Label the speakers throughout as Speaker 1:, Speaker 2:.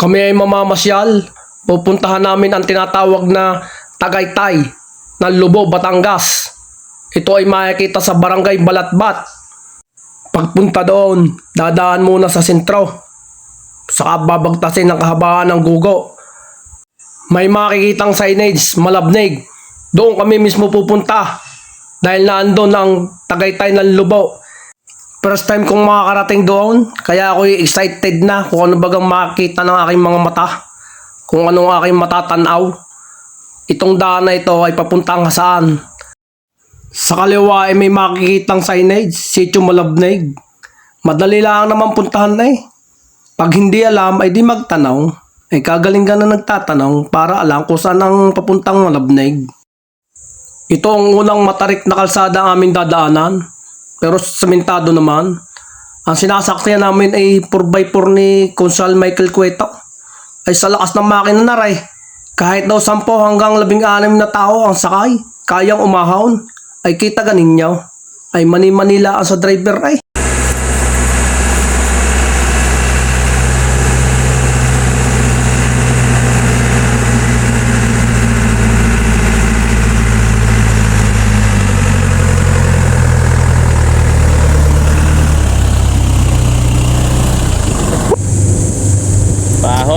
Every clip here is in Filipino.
Speaker 1: Kami ay mamamasyal. Pupuntahan namin ang tinatawag na Tagaytay ng Lubo, Batangas. Ito ay makikita sa barangay Balatbat. Pagpunta doon, dadaan muna sa sentro. Saka babagtasin ang kahabaan ng gugo. May makikitang signage, malabnig. Doon kami mismo pupunta. Dahil naandun ang Tagaytay ng Lubo. First time kong makakarating doon, kaya ako excited na kung ano bagang makikita ng aking mga mata. Kung anong aking matatanaw. Itong daan na ito ay papuntang saan. Sa kaliwa ay may makikitang signage, Sitio Malabnig. Madali lang naman puntahan na eh. Pag hindi alam ay di magtanaw. Ay kagaling ka na nagtatanong para alam kung saan ang papuntang Malabnig. Ito ang unang matarik na kalsada ang aming dadaanan. Pero sementado naman. Ang sinasakyan namin ay 4x4 ni Consal Michael Cueto. Ay sa lakas ng makina na ray. Kahit daw 10 hanggang 16 na tao ang sakay, kayang umahon. Ay kita ganin niyo. Ay mani-manila ang sa driver ay.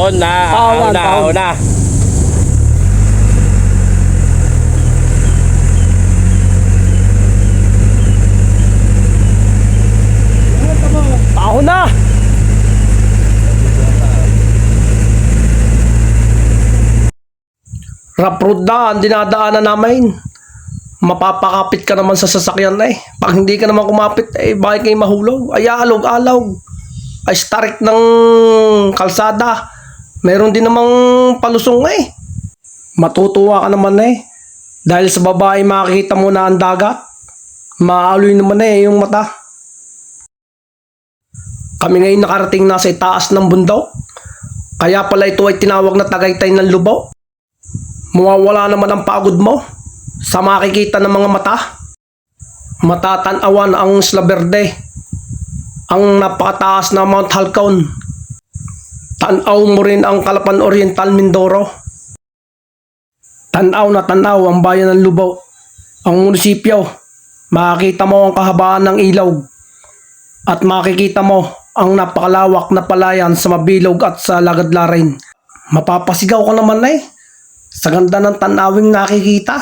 Speaker 2: Pahon na,
Speaker 1: Pahon,
Speaker 2: ahon na,
Speaker 1: pahon.
Speaker 2: ahon na.
Speaker 1: Rough road na ang dinadaanan namin. Mapapakapit ka naman sa sasakyan na eh. Pag hindi ka naman kumapit, eh bakit kayo mahulog? Ay alog-alog. Ay starik ng kalsada. Meron din namang palusong eh. Matutuwa ka naman eh. Dahil sa babae makikita mo na ang dagat. Maaloy naman eh yung mata. Kami ngayon nakarating na sa itaas ng bundok. Kaya pala ito ay tinawag na Tagaytay ng Lubao. Mawawala naman ang pagod mo sa makikita ng mga mata. Matatanawan ang Isla Verde. Ang napakataas na Mount Halcon. Tanaw mo rin ang Kalapan Oriental Mindoro. Tanaw na tanaw ang bayan ng Lubao. Ang munisipyo. Makikita mo ang kahabaan ng ilog at makikita mo ang napakalawak na palayan sa mabilog at sa lagadlarin. Mapapasigaw ka naman eh. Sa ganda ng tanawing nakikita.